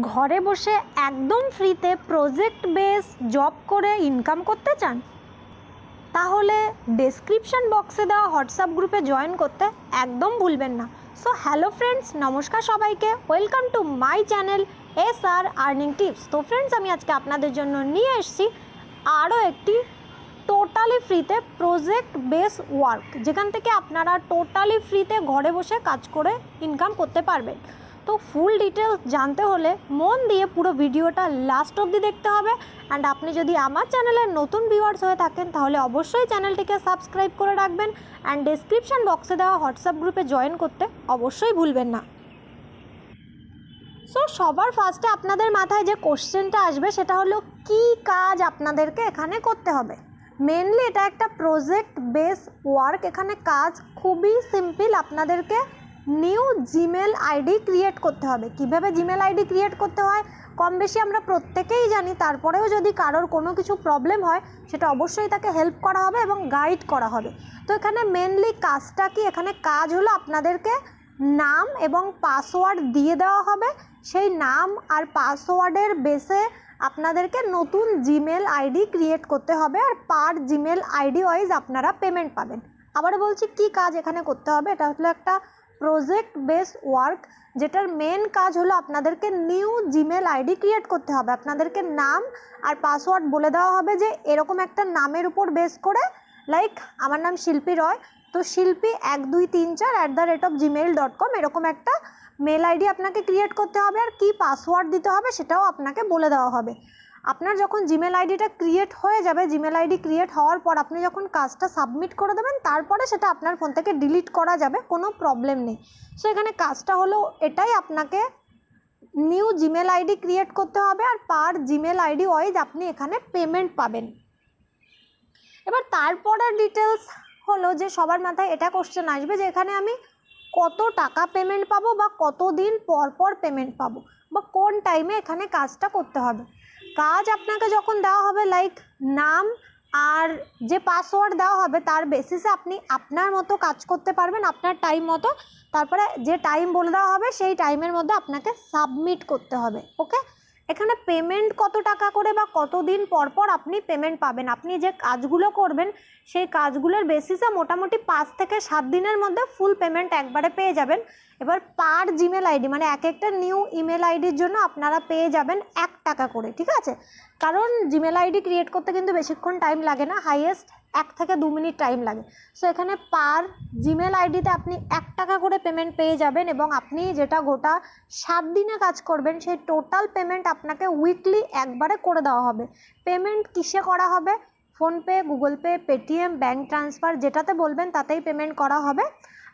ঘরে বসে একদম ফ্রিতে প্রজেক্ট বেস জব করে ইনকাম করতে চান? তাহলে ডেসক্রিপশন বক্সে দেওয়া হোয়াটসঅ্যাপ গ্রুপে জয়েন করতে একদম ভুলবেন না। সো হ্যালো ফ্রেন্ডস নমস্কার সবাইকে। Welcome to my channel S R earning tips তো ফ্রেন্ডস আমি আজকে আপনাদের জন্য নিয়ে এসেছি আরও একটি টোটালি ফ্রিতে প্রজেক্ট বেস ওয়ার্ক যেখান থেকে আপনারা টোটালি ফ্রিতে ঘরে বসে কাজ করে ইনকাম করতে পারবেন। তো ফুল ডিটেলস জানতে হলে মন দিয়ে পুরো ভিডিওটা লাস্ট অবধি দেখতে হবে। অ্যান্ড আপনি যদি আমার চ্যানেলের নতুন ভিউয়ার্স হয়ে থাকেন, তাহলে অবশ্যই চ্যানেলটিকে সাবস্ক্রাইব করে রাখবেন। অ্যান্ড ডেসক্রিপশন বক্সে দেওয়া হোয়াটসঅ্যাপ গ্রুপে জয়েন করতে অবশ্যই ভুলবেন না। সো সবার ফার্স্টে আপনাদের মাথায় যে কোশ্চেনটা আসবে, সেটা হলো কি কাজ আপনাদেরকে এখানে করতে হবে? মেনলি এটা একটা প্রজেক্ট বেস ওয়ার্ক এখানে কাজ খুবই সিম্পল আপনাদেরকে নিউ জিমেল আইডি ক্রিয়েট করতে হবে। কীভাবে জিমেল আইডি ক্রিয়েট করতে হয়? কম বেশি আমরা প্রত্যেকেই জানি, তারপরেও যদি কারোর কোনো কিছু প্রবলেম হয়, সেটা অবশ্যই তাকে হেল্প করা হবে এবং গাইড করা হবে। তো এখানে মেনলি কাজটা কি? এখানে কাজ হলো আপনাদেরকে নাম এবং পাসওয়ার্ড দিয়ে দেওয়া হবে। সেই নাম আর পাসওয়ার্ডের বেসে আপনাদেরকে নতুন জিমেল আইডি ক্রিয়েট করতে হবে আর পার জিমেল আইডি ওয়াইজ আপনারা পেমেন্ট পাবেন। আবারও বলছি, কি কাজ এখানে করতে হবে? এটা হলো একটা প্রজেক্ট বেস ওয়ার্ক যেটার মেন কাজ হলো আপনাদেরকে নিউ জিমেল আইডি ক্রিয়েট করতে হবে। আপনাদেরকে নাম আর পাসওয়ার্ড বলে দেওয়া হবে যে এরকম একটা নামের উপর বেস করে লাইক আমার নাম শিল্পী রয়, তো শিল্পী এক, দুই, তিন, চার at the rate of Gmail dot com এরকম একটা মেল আইডি আপনাকে ক্রিয়েট করতে হবে আর কি পাসওয়ার্ড দিতে হবে সেটাও আপনাকে বলে দেওয়া হবে। আপনার যখন জিমেল আইডিটা ক্রিয়েট হয়ে যাবে জিমেল আইডি ক্রিয়েট হওয়ার পর আপনি যখন কাজটা সাবমিট করে দেবেন, তারপরে সেটা আপনার ফোন থেকে ডিলিট করা যাবে, কোনো প্রবলেম নেই। সো এখানে কাজটা হলো এটাই, আপনাকে নিউ জিমেল আইডি ক্রিয়েট করতে হবে আর পার জিমেল আইডি ওয়াইজ আপনি এখানে পেমেন্ট পাবেন। এবার তারপরের ডিটেলস হলো যে সবার মাথায় এটা কোশ্চেন আসবে যে এখানে আমি কত টাকা পেমেন্ট পাবো বা কত দিন পর পর পেমেন্ট পাবো বা কোন টাইমে এখানে কাজটা করতে হবে। কাজ আপনাকে যখন দেওয়া হবে লাইক নাম আর যে পাসওয়ার্ড দেওয়া হবে, তার বেসিসে আপনি আপনার মতো কাজ করতে পারবেন, আপনার টাইম মতো। তারপরে যে টাইম বলে দেওয়া হবে, সেই টাইমের মধ্যে আপনাকে সাবমিট করতে হবে ওকে এখানে পেমেন্ট কত টাকা করে বা কত দিন পর পর আপনি পেমেন্ট পাবেন? আপনি যে কাজগুলো করবেন, সেই কাজগুলোর বেসিসে মোটামুটি পাঁচ থেকে সাত দিনের মধ্যে ফুল পেমেন্ট একবারে পেয়ে যাবেন। এবার পার জিমেল আইডি মানে এক একটা নিউ ইমেল আইডির জন্য আপনারা পেয়ে যাবেন এক টাকা করে, ঠিক আছে? কারণ জিমেল আইডি ক্রিয়েট করতে কিন্তু বেশিক্ষণ টাইম লাগে না হাইয়েস্ট এক থেকে দু মিনিট টাইম লাগে। সো এখানে পার জিমেল আইডিতে আপনি এক টাকা করে পেমেন্ট পেয়ে যাবেন এবং আপনি যেটা গোটা সাত দিনে কাজ করবেন, সেই টোটাল পেমেন্ট আপনাকে উইকলি একবারে করে দেওয়া হবে। পেমেন্ট কিসে করা হবে? PhonePe Google Pay Paytm bank transfer যেটাতে বলবেন তাতেই পেমেন্ট করা হবে।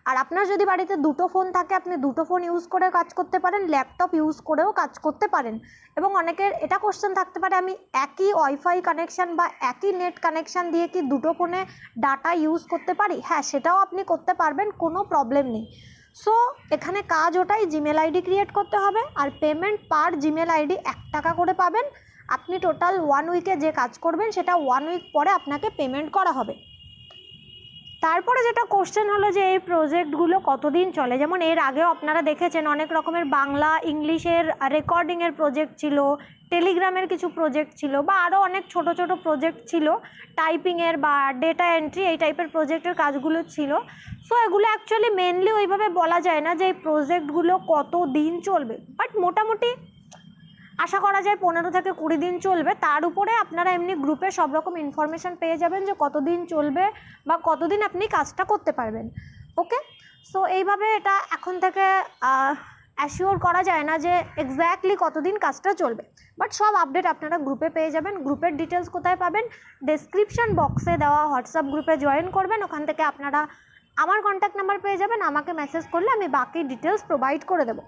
আর আপনার যদি বাড়িতে দুটো ফোন থাকে, আপনি দুটো ফোন ইউজ করে কাজ করতে পারেন ল্যাপটপ ইউজ করেও কাজ করতে পারেন। এবং অনেকের এটা কোশ্চেন থাকতে পারে, আমি একই ওয়াইফাই কানেকশান বা একই নেট কানেকশান দিয়ে কি দুটো ফোনে ডাটা ইউজ করতে পারি? হ্যাঁ সেটাও আপনি করতে পারবেন, কোনো প্রবলেম নেই। সো এখানে কাজ ওটাই জিমেল আইডি ক্রিয়েট করতে হবে, আর পেমেন্ট পার জিমেল আইডি এক টাকা করে পাবেন। আপনি টোটাল ওয়ান উইকে যে কাজ করবেন, সেটা ওয়ান উইক পরে আপনাকে পেমেন্ট করা হবে। তারপরে যেটা কোশ্চেন হলো যে এই প্রজেক্টগুলো কতদিন চলে? যেমন এর আগেও আপনারা দেখেছেন অনেক রকমের বাংলা, ইংলিশের রেকর্ডিংয়ের প্রজেক্ট ছিল টেলিগ্রামের কিছু প্রজেক্ট ছিল বা আরও অনেক ছোট ছোট প্রজেক্ট ছিল টাইপিংয়ের বা ডেটা এন্ট্রি এই টাইপের প্রজেক্টের কাজগুলো ছিল। সো এগুলো অ্যাকচুয়ালি মেনলি ওইভাবে বলা যায় না যে এই প্রজেক্টগুলো কত দিন চলবে। বাট মোটামুটি আশা করা যায় পনেরো থেকে কুড়ি দিন চলবে। তার উপরে আপনারা এমনি গ্রুপে সব রকম ইনফরমেশান পেয়ে যাবেন যে কতদিন চলবে বা কতদিন আপনি কাজটা করতে পারবেন। ওকে সো এইভাবে এটা এখন থেকে অ্যাসিওর করা যায় না যে এক্স্যাক্টলি কতদিন কাজটা চলবে। বাট সব আপডেট আপনারা গ্রুপে পেয়ে যাবেন। গ্রুপের ডিটেলস কোথায় পাবেন? ডেসক্রিপশন বক্সে দেওয়া হোয়াটসঅ্যাপ গ্রুপে জয়েন করবেন। ওখান থেকে আপনারা আমার কন্ট্যাক্ট নাম্বার পেয়ে যাবেন। আমাকে মেসেজ করলে আমি বাকি ডিটেলস প্রোভাইড করে দেবো।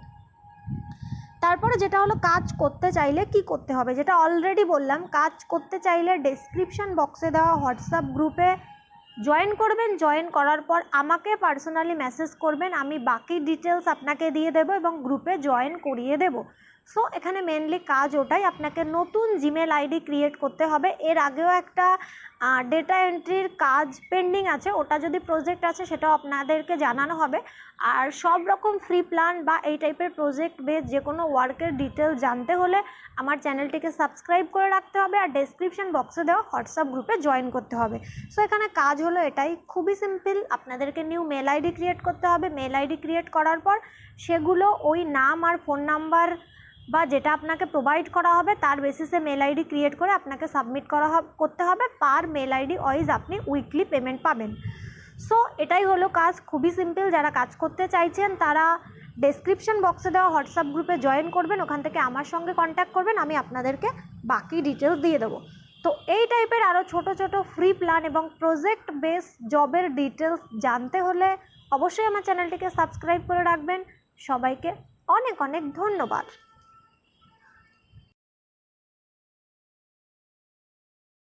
তারপরে যেটা হলো কাজ করতে চাইলে কি করতে হবে? যেটা অলরেডি বললাম, কাজ করতে চাইলে ডেসক্রিপশন বক্সে দেওয়া হোয়াটসঅ্যাপ গ্রুপে জয়েন করবেন। জয়েন করার পর আমাকে পার্সোনালি মেসেজ করবেন, আমি বাকি ডিটেলস আপনাকে দিয়ে দেবো এবং গ্রুপে জয়েন করিয়ে দেব। সো এখানে মেনলি কাজ ওটাই। আপনাকে নতুন জিমেল আইডি ক্রিয়েট করতে হবে। এর আগেও একটা ডেটা এন্ট্রির কাজ পেন্ডিং আছে। ওটা যদি প্রজেক্ট আছে, সেটাও আপনাদেরকে জানানো হবে। আর সব রকম ফ্রি প্ল্যান বা এই টাইপের প্রজেক্ট বেস যে কোনো ওয়ার্কের ডিটেল জানতে হলে আমার চ্যানেলটিকে সাবস্ক্রাইব করে রাখতে হবে আর ডেসক্রিপশন বক্সে দেওয়া হোয়াটসঅ্যাপ গ্রুপে জয়েন করতে হবে। সো এখানে কাজ হলো এটাই। খুবই সিম্পল আপনাদেরকে নিউ মেল আইডি ক্রিয়েট করতে হবে। মেল আইডি ক্রিয়েট করার পর সেগুলো ওই নাম আর ফোন নাম্বার বা যেটা আপনাকে প্রোভাইড করা হবে, তার বেসিসে মেল আইডি ক্রিয়েট করে আপনাকে সাবমিট করা করতে হবে। পার মেল আইডি ওয়াইজ আপনি উইকলি পেমেন্ট পাবেন। সো এটাই হলো কাজ। খুবই সিম্পল যারা কাজ করতে চাইছেন, তারা ডেসক্রিপশন বক্সে দেওয়া হোয়াটসঅ্যাপ গ্রুপে জয়েন করবেন। ওখান থেকে আমার সঙ্গে কন্ট্যাক্ট করবেন। আমি আপনাদেরকে বাকি ডিটেলস দিয়ে দেবো। তো এই টাইপের আরও ছোট ছোট ফ্রি প্ল্যান এবং প্রজেক্ট বেস জবের ডিটেলস জানতে হলে অবশ্যই আমার চ্যানেলটিকে সাবস্ক্রাইব করে রাখবেন। সবাইকে অনেক অনেক ধন্যবাদ।